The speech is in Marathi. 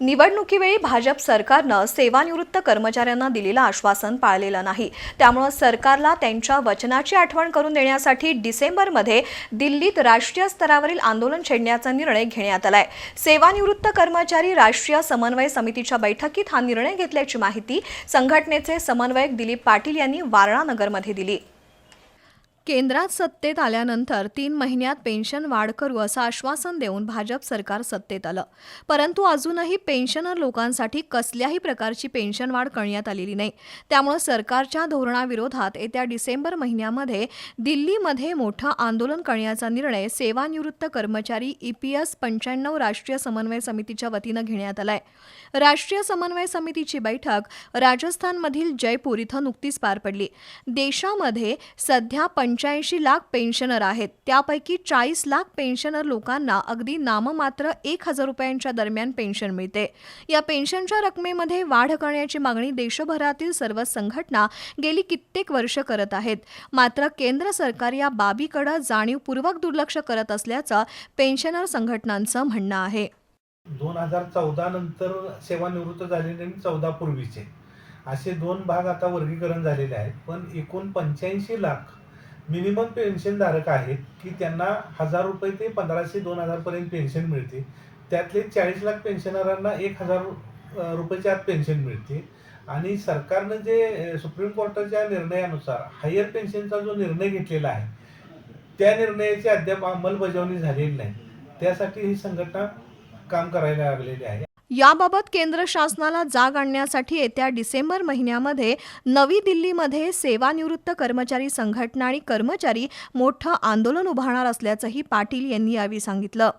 निवडणुकीवेळी भाजप सरकारनं सेवानिवृत्त कर्मचाऱ्यांना दिलेलं आश्वासन पाळलेलं नाही. त्यामुळं सरकारला त्यांच्या वचनाची आठवण करून देण्यासाठी डिसेंबरमध्ये दिल्लीत राष्ट्रीय स्तरावरील आंदोलन छेडण्याचा निर्णय घेण्यात आलाय. सेवानिवृत्त कर्मचारी राष्ट्रीय समन्वय समितीच्या बैठकीत हा निर्णय घेतल्याची माहिती संघटनेचे समन्वयक दिलीप पाटील यांनी वारणानगरमध्ये दिली. केंद्रात सत्तेत आल्यानंतर तीन महिन्यात पेन्शन वाढ करू असं आश्वासन देऊन भाजप सरकार सत्तेत आलं. परंतु अजूनही पेन्शनर लोकांसाठी कसल्याही प्रकारची पेन्शन वाढ करण्यात आलेली नाही. त्यामुळे सरकारच्या धोरणाविरोधात येत्या डिसेंबर महिन्यामध्ये दिल्लीमध्ये मोठं आंदोलन करण्याचा निर्णय सेवानिवृत्त कर्मचारी ई पी एस पंच्याण्णव राष्ट्रीय समन्वय समितीच्या वतीनं घेण्यात आलाय. राष्ट्रीय समन्वय समितीची बैठक राजस्थानमधील जयपूर इथं नुकतीच पार पडली. देशामध्ये सध्या पंच्याऐंशी लाख पेन्शनर आहेत. त्यापैकी चाळीस लाख पेन्शनर लोकांना अगदी नाममात्र एक हजार रुपयांच्या दरम्यान पेन्शन मिळते. या पेन्शनच्या रकमेमध्ये वाढ करण्याची मागणी देशभरातील सर्व संघटना गेली कित्येक वर्ष करत आहेत. मात्र केंद्र सरकार या बाबीकडे जाणीवपूर्वक दुर्लक्ष करत असल्याचं पेन्शनर संघटनांचं म्हणणं आहे. दोन हजार चौदा नंतर सेवानिवृत्त झालेले आणि चौदा पूर्वीचे. असे दोन भाग आता वर्गीकरण झालेले आहेत. पण एकूण पंच्याऐंशी लाख मिनिमम पेन्शनधारक आहेत की त्यांना हजार रुपये ते पंधराशे दोन हजारपर्यंत पेन्शन मिळते. त्यातले चाळीस लाख पेन्शनरांना एक हजार रुपयाच्या आत पेन्शन मिळते. आणि सरकारनं जे सुप्रीम कोर्टाच्या निर्णयानुसार हायर पेन्शनचा जो निर्णय घेतलेला आहे त्या निर्णयाची अद्याप अंमलबजावणी झालेली नाही. त्यासाठी ही संघटना काम करायला लागलेले आहे. याबाबत केंद्र शासनाला जाग आणण्यासाठी येत्या डिसेंबर महिन्यामध्ये नवी दिल्लीमध्ये सेवानिवृत्त कर्मचारी संघटना आणि कर्मचारी मोठं आंदोलन उभारणार असल्याचंही पाटील यांनी यावेळी सांगितलं.